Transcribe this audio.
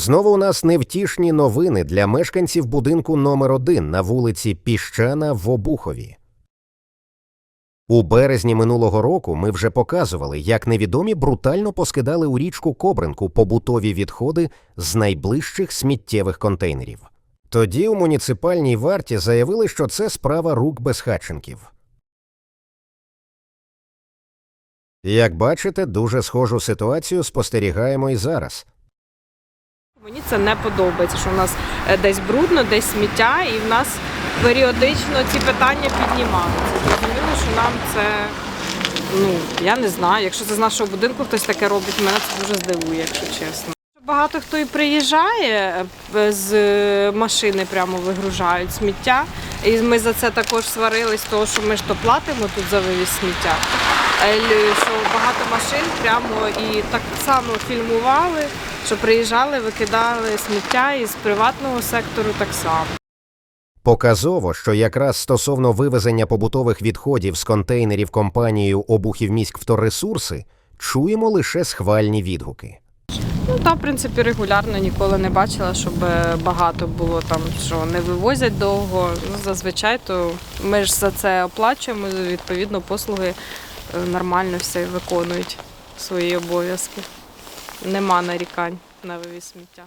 Знову у нас невтішні новини для мешканців будинку номер 1 на вулиці Піщана в Обухові. У березні минулого року ми вже показували, як невідомі брутально поскидали у річку Кобринку побутові відходи з найближчих сміттєвих контейнерів. Тоді у муніципальній варті заявили, що це справа рук безхатченків. Як бачите, дуже схожу ситуацію спостерігаємо і зараз. Мені це не подобається, що в нас е, десь брудно, десь сміття, і в нас періодично ці питання піднімаються. Зрозуміло, що нам це, ну, я не знаю. Якщо це з нашого будинку хтось таке робить, мене це дуже здивує, якщо чесно. Багато хто і приїжджає е, з е, машини, прямо вигружають сміття. І ми за це також сварились, тому що ми ж то платимо тут за вивіз сміття. Що багато машин прямо і так само фільмували, що приїжджали, викидали сміття із приватного сектору так само. Показово, що якраз стосовно вивезення побутових відходів з контейнерів компанією «Обухівміськвторресурси» чуємо лише схвальні відгуки. Ну та в принципі регулярно ніколи не бачила, щоб е, багато було там, що не вивозять довго. Ну, зазвичай то ми ж за це оплачуємо. Відповідно, послуги е, нормально все виконують свої обов'язки. Нема нарікань на вивіз сміття.